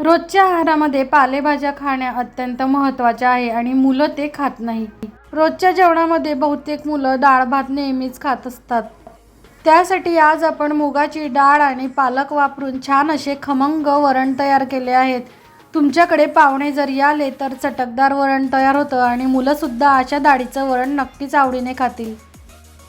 रोजच्या आहारामध्ये पालेभाज्या खाण्या अत्यंत महत्त्वाच्या आहे आणि मुलं ते खात नाही. रोजच्या जेवणामध्ये बहुतेक मुलं डाळ भात नेहमीच खात असतात. त्यासाठी आज आपण मुगाची डाळ आणि पालक वापरून छान असे खमंग वरण तयार केले आहेत. तुमच्याकडे पाहुणे जरी आले तर चटकदार वरण तयार होतं आणि मुलंसुद्धा अशा डाळीचं वरण नक्कीच आवडीने खातील.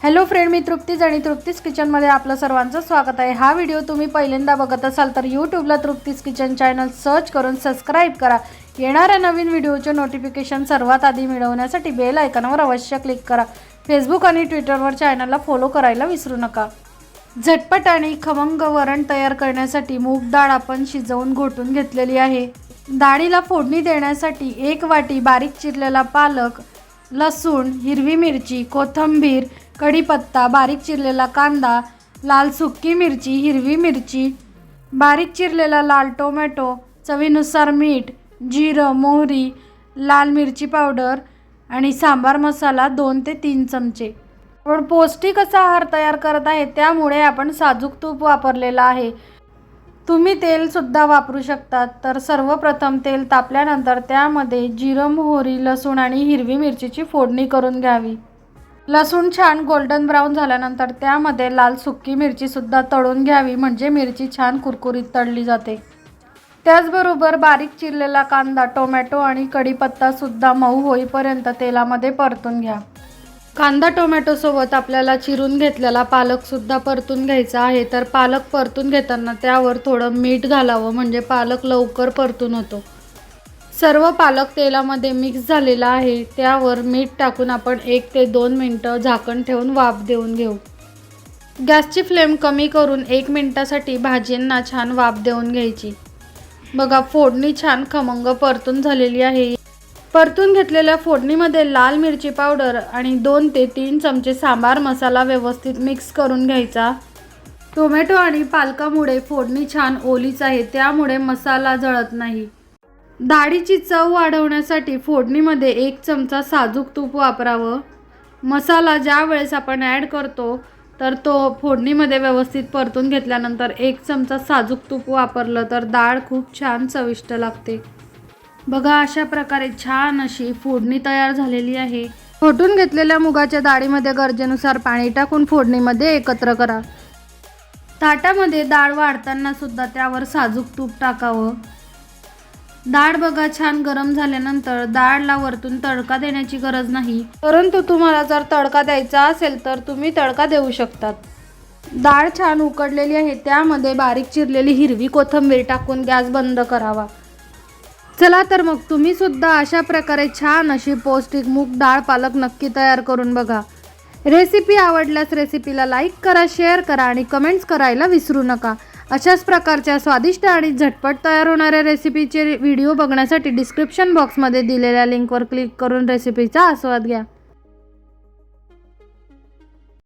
हॅलो फ्रेंड मी तृप्तीज आणि तृप्तीज किचनमध्ये आपलं सर्वांचं स्वागत आहे. हा व्हिडिओ तुम्ही पहिल्यांदा बघत असाल तर यूट्यूबला तृप्तीज किचन चॅनल सर्च करून सबस्क्राईब करा. येणाऱ्या नवीन व्हिडिओचे नोटिफिकेशन सर्वात आधी मिळवण्यासाठी बेल आयकॉनवर अवश्य क्लिक करा. फेसबुक आणि ट्विटरवर चॅनलला फॉलो करायला विसरू नका. झटपट आणि खमंग वरण तयार करण्यासाठी मूग डाळ आपण शिजवून घोटून घेतलेली आहे. डाळीला फोडणी देण्यासाठी एक वाटी बारीक चिरलेला पालक लसूण हिरवी मिरची कोथिंबीर कढीपत्ता बारीक चिरलेला कांदा लाल सुक्की मिरची हिरवी मिरची बारीक चिरलेला लाल टोमॅटो चवीनुसार मीठ जिरं मोहरी लाल मिरची पावडर आणि सांबार मसाला दोन ते तीन चमचे. आपण पौष्टिक असा आहार तयार करत आहे त्यामुळे आपण साजूक तूप वापरलेला आहे. तुम्ही तेलसुद्धा वापरू शकतात. तर सर्वप्रथम तेल तापल्यानंतर त्यामध्ये जिरं मोहरी लसूण आणि हिरवी मिरचीची फोडणी करून घ्यावी. लसूण छान गोल्डन ब्राऊन झाल्यानंतर त्यामध्ये लाल सुक्की मिरचीसुद्धा तळून घ्यावी म्हणजे मिरची छान कुरकुरीत तळली जाते. त्याचबरोबर बारीक चिरलेला कांदा टोमॅटो आणि कढीपत्तासुद्धा मऊ होईपर्यंत तेलामध्ये परतून घ्या. कांदा टोमॅटोसोबत आपल्याला चिरून घेतलेला पालकसुद्धा परतून घ्यायचा आहे. तर पालक परतून घेताना त्यावर थोडं मीठ घालावं म्हणजे पालक लवकर परतून होतो. सर्व पालक तेलामध्ये मिक्स झालेला आहे. त्यावर मीठ टाकून आपण एक ते दोन मिनटं झाकण ठेवून वाफ देऊन घेऊ. गॅसची फ्लेम कमी करून एक मिनटासाठी भाजींना छान वाफ देऊन घ्यायची. बघा फोडणी छान खमंग परतून झालेली आहे. परतून घेतलेल्या फोडणीमध्ये लाल मिरची पावडर आणि दोन ते तीन चमचे सांबार मसाला व्यवस्थित मिक्स करून घ्यायचा. टोमॅटो आणि पालकामुळे फोडणी छान ओलीच आहे त्यामुळे मसाला जळत नाही. डाळीची चव वाढवण्यासाठी फोडणीमध्ये एक चमचा साजूक तूप वापरावं. मसाला ज्या वेळेस आपण ॲड करतो तर तो फोडणीमध्ये व्यवस्थित परतून घेतल्यानंतर एक चमचा साजूक तूप वापरलं तर डाळ खूप छान चविष्ट लागते. बघा अशा प्रकारे छान अशी फोडणी तयार झालेली आहे. फोटून घेतलेल्या मुगाच्या डाळीमध्ये गरजेनुसार पाणी टाकून फोडणीमध्ये एकत्र करा. ताटामध्ये डाळ वाढताना सुद्धा त्यावर साजूक तूप टाकावं. डाळ बघा छान गरम झाल्यानंतर डाळला वरतून तडका देण्याची गरज नाही. परंतु तुम्हाला जर तडका द्यायचा असेल तर तुम्ही तडका देऊ शकतात. डाळ छान उकडलेली आहे त्यामध्ये बारीक चिरलेली हिरवी कोथिंबीर टाकून गॅस बंद करावा. चला तर मग तुम्ही सुद्धा अशा प्रकारे छान अशी पौष्टिक मूग डाळ पालक नक्की तयार करून बघा. रेसिपी आवडल्यास रेसिपीला लाईक करा शेअर करा आणि कमेंट्स करायला विसरू नका. अशाच प्रकारच्या स्वादिष्ट आणि झटपट तयार होणाऱ्या रेसिपीचे व्हिडिओ बघण्यासाठी डिस्क्रिप्शन बॉक्समध्ये दिलेल्या लिंकवर क्लिक करून रेसिपीचा आस्वाद घ्या.